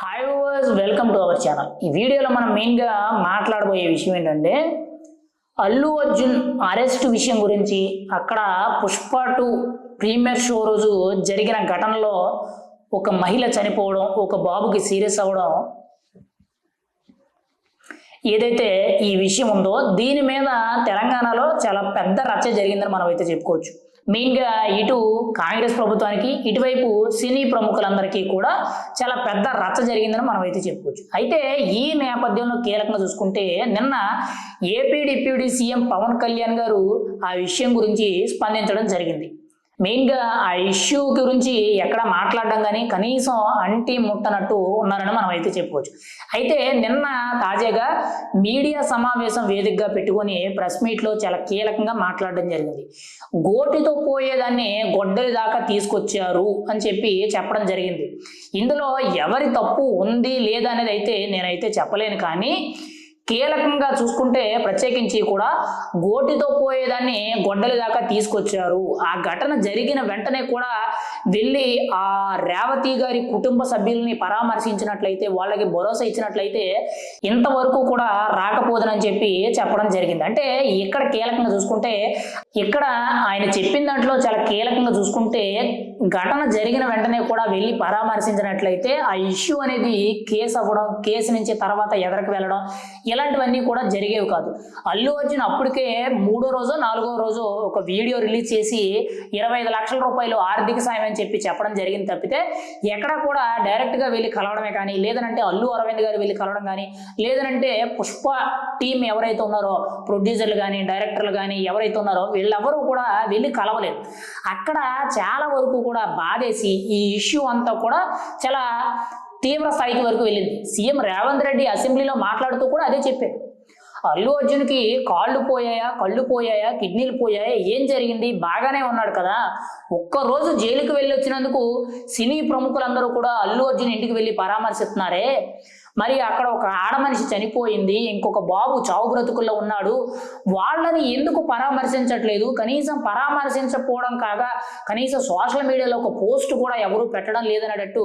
Hi వర్స్ welcome to our channel ఈ వీడియోలో మనం మెయిన్గా మాట్లాడబోయే విషయం ఏంటంటే అల్లు అర్జున్ అరెస్ట్ విషయం గురించి అక్కడ పుష్ప టూ ప్రీమియర్ షో రోజు జరిగిన ఘటనలో ఒక మహిళ చనిపోవడం ఒక బాబుకి సీరియస్ అవ్వడం ఏదైతే ఈ విషయం ఉందో దీని మీద తెలంగాణలో చాలా పెద్ద రచ్చ జరిగిందని మనం అయితే చెప్పుకోవచ్చు. మెయిన్గా ఇటు కాంగ్రెస్ ప్రభుత్వానికి ఇటువైపు సినీ ప్రముఖులందరికీ కూడా చాలా పెద్ద రచ్చ జరిగిందని మనం అయితే చెప్పుకోవచ్చు. అయితే ఈ నేపథ్యంలో కీలకంగా చూసుకుంటే నిన్న AP deputy CM Pawan Kalyan garu ఆ విషయం గురించి స్పందించడం జరిగింది. మెయిన్గా ఆ ఇష్యూ గురించి ఎక్కడ మాట్లాడడం కానీ కనీసం అంటి ముట్టనట్టు ఉన్నారని మనం అయితే చెప్పుకోవచ్చు. అయితే నిన్న తాజాగా మీడియా సమావేశం వేదికగా పెట్టుకొని ప్రెస్ మీట్లో చాలా కీలకంగా మాట్లాడడం జరిగింది. గోటితో పోయేదాన్ని గొడ్డలి దాకా తీసుకొచ్చారు అని చెప్పి చెప్పడం జరిగింది. ఇందులో ఎవరి తప్పు ఉంది లేదా అనేది అయితే నేనైతే చెప్పలేను కానీ కీలకంగా చూసుకుంటే ప్రత్యేకించి కూడా గోటితో పోయేదాన్ని గొడ్డలి దాకా తీసుకొచ్చారు. ఆ ఘటన జరిగిన వెంటనే కూడా వెళ్ళి ఆ రేవతి గారి కుటుంబ సభ్యుల్ని పరామర్శించినట్లయితే వాళ్ళకి భరోసా ఇచ్చినట్లయితే ఇంతవరకు కూడా రాకపోదునని చెప్పి చెప్పడం జరిగింది. అంటే ఇక్కడ కీలకంగా చూసుకుంటే ఇక్కడ ఆయన చెప్పిన దాంట్లో చాలా కీలకంగా చూసుకుంటే ఘటన జరిగిన వెంటనే కూడా వెళ్ళి పరామర్శించినట్లయితే ఆ ఇష్యూ అనేది కేసు అవ్వడం కేసు నుంచి తర్వాత ఎదరకు వెళ్ళడం ఇలా ఇలాంటివన్నీ కూడా జరిగేవి కాదు. అల్లు అర్జున్ అప్పటికే మూడో రోజు నాలుగో రోజు ఒక వీడియో రిలీజ్ చేసి ఇరవై ఐదు లక్షల రూపాయలు ఆర్థిక సాయం అని చెప్పి చెప్పడం జరిగింది తప్పితే ఎక్కడ కూడా డైరెక్ట్గా వెళ్ళి కలవడమే కానీ లేదనంటే అల్లు అరవింద్ గారు వెళ్ళి కలవడం కానీ లేదనంటే పుష్ప టీం ఎవరైతే ఉన్నారో ప్రొడ్యూసర్లు కానీ డైరెక్టర్లు కానీ ఎవరైతే ఉన్నారో వీళ్ళెవరూ కూడా వెళ్ళి కలవలేదు. అక్కడ చాలా వరకు కూడా బాధేసి ఈ ఇష్యూ అంతా కూడా చాలా తీవ్ర స్థాయికి వరకు వెళ్ళింది. సీఎం రేవంత్ రెడ్డి అసెంబ్లీలో మాట్లాడుతూ కూడా అదే చెప్పాడు. అల్లు అర్జున్కి కాళ్ళు పోయాయా కళ్ళు పోయాయా కిడ్నీలు పోయాయా ఏం జరిగింది? బాగానే ఉన్నాడు కదా. ఒక్కరోజు జైలుకి వెళ్ళి వచ్చినందుకు సినీ ప్రముఖులందరూ కూడా అల్లు అర్జున్ ఇంటికి వెళ్ళి పరామర్శిస్తున్నారే. మరి అక్కడ ఒక ఆడ మనిషి చనిపోయింది ఇంకొక బాబు చావు బ్రతుకుల్లో ఉన్నాడు. వాళ్ళని ఎందుకు పరామర్శించట్లేదు? కనీసం పరామర్శించకపోవడం కాగా కనీసం సోషల్ మీడియాలో ఒక పోస్ట్ కూడా ఎవరు పెట్టడం లేదనేటట్టు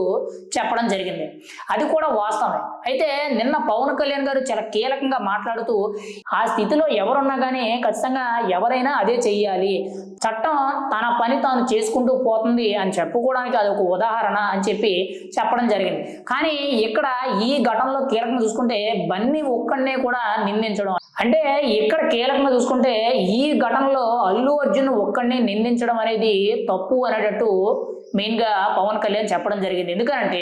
చెప్పడం జరిగింది. అది కూడా వాస్తవమే. అయితే నిన్న పవన్ కళ్యాణ్ గారు చాలా కీలకంగా మాట్లాడుతూ ఆ స్థితిలో ఎవరున్నా కానీ ఖచ్చితంగా ఎవరైనా అదే చెయ్యాలి. చట్టం తన పని తాను చేసుకుంటూ పోతుంది అని చెప్పుకోవడానికి అది ఒక ఉదాహరణ అని చెప్పి చెప్పడం జరిగింది. కానీ ఇక్కడ ఈ ఘటనలో కీలకంగా చూసుకుంటే బన్నీ ఒక్కడనే కూడా నిందించడం. అంటే ఇక్కడ కీలకంగా చూసుకుంటే ఈ ఘటనలో అల్లు అర్జున్ ఒక్కడిని నిందించడం అనేది తప్పు అనేటట్టు మెయిన్గా పవన్ కళ్యాణ్ చెప్పడం జరిగింది. ఎందుకంటే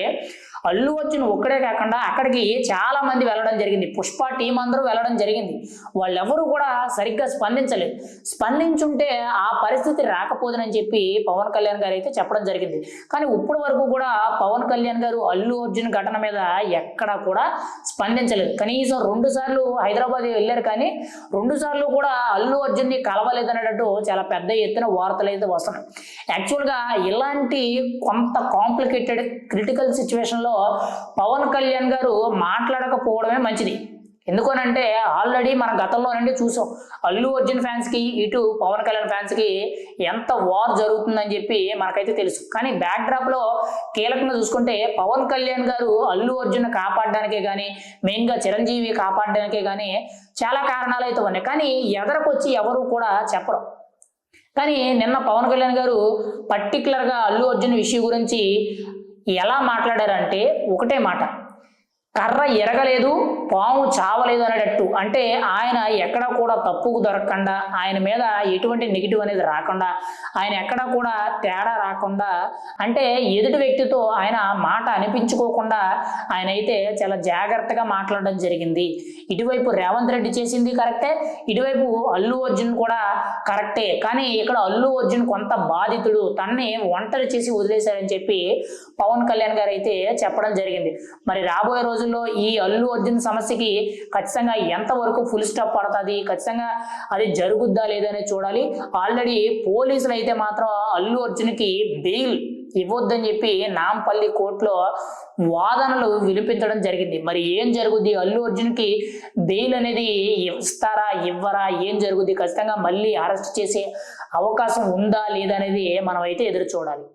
అల్లు అర్జున్ ఒక్కడే కాకుండా అక్కడికి చాలా మంది వెళ్ళడం జరిగింది. పుష్ప టీం అందరూ వెళ్ళడం జరిగింది. వాళ్ళెవరూ కూడా సరిగ్గా స్పందించలేదు. స్పందించుంటే ఆ పరిస్థితి రాకపోదునని చెప్పి పవన్ కళ్యాణ్ గారు అయితే చెప్పడం జరిగింది. కానీ ఇప్పటి వరకు కూడా పవన్ కళ్యాణ్ గారు అల్లు అర్జున్ ఘటన మీద ఎక్కడా కూడా స్పందించలేదు. కనీసం రెండు సార్లు హైదరాబాద్ వెళ్ళారు కానీ రెండు సార్లు కూడా అల్లు అర్జున్ని కలవలేదు అనేటట్టు చాలా పెద్ద ఎత్తున వార్తలు అయితే వస్తున్నాయి. యాక్చువల్గా ఇలాంటి కొంత కాంప్లికేటెడ్ క్రిటికల్ సిచ్యువేషన్లో పవన్ కళ్యాణ్ గారు మాట్లాడకపోవడమే మంచిది. ఎందుకనంటే ఆల్రెడీ మన గతంలో నుండి చూసాం. అల్లు అర్జున్ ఫ్యాన్స్కి ఇటు పవన్ కళ్యాణ్ ఫ్యాన్స్కి ఎంత వార్ జరుగుతుందని చెప్పి మనకైతే తెలుసు. కానీ బ్యాక్ డ్రాప్లో కీలకంగా చూసుకుంటే పవన్ కళ్యాణ్ గారు అల్లు అర్జున్ కాపాడడానికే కానీ మెయిన్గా చిరంజీవి కాపాడడానికే కానీ చాలా కారణాలు అయితే ఉన్నాయి. కానీ ఎదరకొచ్చి ఎవరు కూడా చెప్పరు. కానీ నిన్న పవన్ కళ్యాణ్ గారు పర్టికులర్గా అల్లు అర్జున్ విషయం గురించి ఎలా మాట్లాడారంటే ఒకటే మాట. కర్ర ఎరగలేదు పాము చావలేదు అనేటట్టు. అంటే ఆయన ఎక్కడ కూడా తప్పుకు దొరకకుండా. ఆయన మీద ఎటువంటి నెగిటివ్ అనేది రాకుండా. ఆయన ఎక్కడ కూడా తేడా రాకుండా. అంటే ఎదుటి వ్యక్తితో ఆయన మాట అనిపించుకోకుండా ఆయన అయితే చాలా జాగ్రత్తగా మాట్లాడడం జరిగింది. ఇటువైపు రేవంత్ రెడ్డి చేసింది కరెక్టే. ఇటువైపు అల్లు అర్జున్ కూడా కరెక్టే. కానీ ఇక్కడ అల్లు అర్జున్ కొంత బాధితుడు. తన్ని ఒంటరి చేసి వదిలేశారని చెప్పి పవన్ కళ్యాణ్ గారు అయితే చెప్పడం జరిగింది. మరి రాబోయే రోజు రోజుల్లో ఈ అల్లు అర్జున్ సమస్యకి ఖచ్చితంగా ఎంతవరకు ఫుల్ స్టాప్ పడుతుంది? ఖచ్చితంగా అది జరుగుద్దా లేదనే చూడాలి. ఆల్రెడీ పోలీసులు అయితే మాత్రం అల్లు అర్జున్కి బెయిల్ ఇవ్వద్దని చెప్పి నాంపల్లి కోర్టులో వాదనలు వినిపించడం జరిగింది. మరి ఏం జరుగుద్ది? అల్లు అర్జున్కి బెయిల్ అనేది ఇస్తారా? ఇవ్వరా? ఏం జరుగుద్ది? ఖచ్చితంగా మళ్ళీ అరెస్ట్ చేసే అవకాశం ఉందా లేదా అనేది మనం అయితే ఎదురు చూడాలి.